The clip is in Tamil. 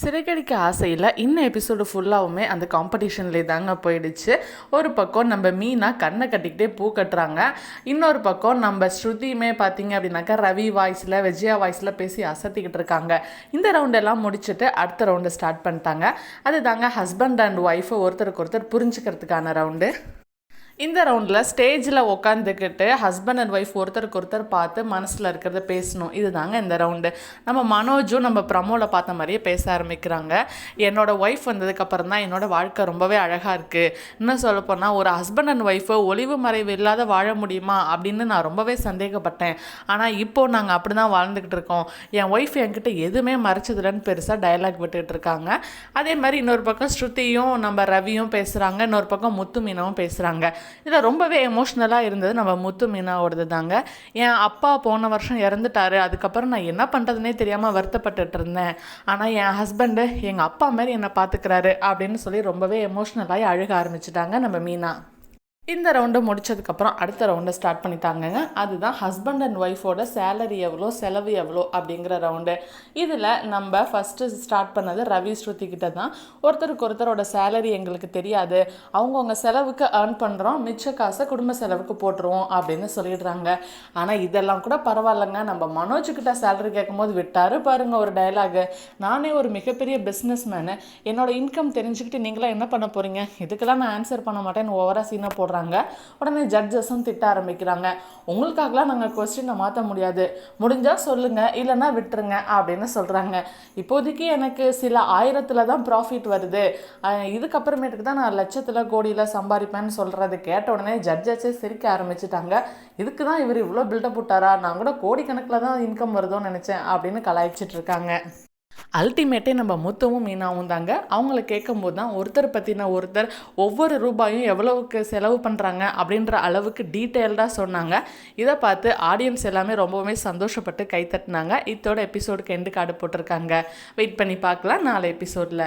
சிறைக்கடிக்க ஆசையில் இன்னும் எபிசோடு ஃபுல்லாகவுமே அந்த காம்படிஷன்லேயே தாங்க போயிடுச்சு. ஒரு பக்கம் நம்ம மீனா கண்ணை கட்டிக்கிட்டே பூ கட்டுறாங்க. இன்னொரு பக்கம் நம்ம ஸ்ருதியுமே பார்த்தீங்க அப்படின்னாக்கா ரவி வாய்ஸில் விஜயா வாய்ஸில் பேசி அசத்திக்கிட்டு இருக்காங்க. இந்த ரவுண்டெல்லாம் முடிச்சுட்டு அடுத்த ரவுண்டை ஸ்டார்ட் பண்ணிட்டாங்க. அது தாங்க ஹஸ்பண்ட் அண்ட் ஒய்ஃபை ஒருத்தருக்கு ஒருத்தர் புரிஞ்சுக்கிறதுக்கான ரவுண்டு இந்த ரவுண்டில் ஸ்டேஜில் உட்காந்துக்கிட்டு ஹஸ்பண்ட் அண்ட் ஒய்ஃப் ஒருத்தருக்கு ஒருத்தர் பார்த்து மனசில் இருக்கிறத பேசணும். இது தாங்க இந்த ரவுண்டு நம்ம மனோஜும் நம்ம ப்ரமோவில் பார்த்த மாதிரியே பேச ஆரம்பிக்கிறாங்க. என்னோடய ஒய்ஃப் வந்ததுக்கப்புறம் தான் என்னோடய வாழ்க்கை ரொம்பவே அழகாக இருக்குது இன்னும் சொல்லப்போனால் ஒரு ஹஸ்பண்ட் அண்ட் ஒய்ஃபை ஒளிவு மறைவு இல்லாத வாழ முடியுமா அப்படின்னு நான் ரொம்பவே சந்தேகப்பட்டேன். ஆனால் இப்போது நாங்கள் அப்படி தான் வாழ்ந்துக்கிட்டு இருக்கோம். என் ஒய்ஃப் என்கிட்ட எதுவுமே மறைச்சதில்லன்னு பெருசாக டயலாக் விட்டுக்கிட்டு இருக்காங்க. அதே மாதிரி இன்னொரு பக்கம் ஸ்ருதியும் நம்ம ரவியும் பேசுகிறாங்க இன்னொரு பக்கம் முத்து மீனவும் பேசுகிறாங்க இதில் ரொம்பவே எமோஷ்னலாக இருந்தது. நம்ம முத்து மீனாவோடது தாங்க என் அப்பா போன வருஷம் இறந்துட்டாரு. அதுக்கப்புறம் நான் என்ன பண்ணுறதுனே தெரியாமல் வருத்தப்பட்டுட்டு இருந்தேன். ஆனால் என் ஹஸ்பண்டு எங்கள் அப்பா மாதிரி என்னை பார்த்துக்கிறாரு அப்படின்னு சொல்லி ரொம்பவே எமோஷ்னலாகி அழுக ஆரம்பிச்சிட்டாங்க நம்ம மீனா. இந்த ரவுண்டு முடிச்சதுக்கப்புறம் அடுத்த ரவுண்டை ஸ்டார்ட் பண்ணிட்டாங்கங்க அதுதான் ஹஸ்பண்ட் அண்ட் ஒய்ஃபோட சேலரி எவ்வளோ செலவு எவ்வளோ அப்படிங்கிற ரவுண்டு இதில் நம்ம ஃபஸ்ட்டு ஸ்டார்ட் பண்ணது ரவி ஸ்ருதி கிட்ட தான் ஒருத்தருக்கு ஒருத்தரோட சேலரி எங்களுக்கு தெரியாது. அவங்கவுங்க செலவுக்கு ஏர்ன் பண்ணுறோம் மிச்ச காசை குடும்ப செலவுக்கு போட்டுருவோம் அப்படின்னு சொல்லிடுறாங்க. ஆனால் இதெல்லாம் கூட பரவாயில்லைங்க. நம்ம மனோஜ்கிட்ட சேலரி கேட்கும்போது விட்டாரு பாருங்க ஒரு டயலாகு நானே ஒரு மிகப்பெரிய பிஸ்னஸ் மேனு என்னோட இன்கம் தெரிஞ்சுக்கிட்டு நீங்களாம் என்ன பண்ண போகிறீங்க இதுக்கெல்லாம் நான் ஆன்சர் பண்ண மாட்டேன்னு ஓவராக சீனாக போடுறாங்க. உடனே ஜட்ஜஸும் திட்ட ஆரம்பிக்கிறாங்க. உங்களுக்காகலாம் நாங்கள் கொஸ்டினை மாற்ற முடியாது. முடிஞ்சால் சொல்லுங்கள் இல்லைன்னா விட்டுருங்க அப்படின்னு சொல்கிறாங்க இப்போதைக்கு எனக்கு சில ஆயிரத்தில் தான் ப்ராஃபிட் வருது. இதுக்கப்புறமேட்டுக்கு தான் நான் லட்சத்தில் கோடியில் சம்பாதிப்பேன்னு சொல்கிறது கேட்ட உடனே ஜட்ஜஸே சிரிக்க ஆரம்பிச்சிட்டாங்க. இதுக்கு தான் இவர் இவ்வளோ பில்டப் விட்டாரா நான் கூட கோடிக்கணக்கில் தான் இன்கம் வருதோன்னு நினச்சேன் அப்படின்னு கலாய்ச்சிட்டு இருக்காங்க. அல்டிமேட்டே நம்ம முத்துவும் மீனாவும் தாங்க. அவங்கள கேட்கும்போது தான் ஒருத்தர் பற்றின ஒருத்தர் ஒவ்வொரு ரூபாயும் எவ்வளவுக்கு செலவு பண்ணுறாங்க அப்படின்ற அளவுக்கு டீட்டெயில்டாக சொன்னாங்க. இதை பார்த்து ஆடியன்ஸ் எல்லாமே ரொம்பவுமே சந்தோஷப்பட்டு கைத்தட்டினாங்க இதோட எபிசோடுக்கு எண்டு கார்டு போட்டிருக்காங்க. வெயிட் பண்ணி பார்க்கலாம் நாலு எபிசோடில்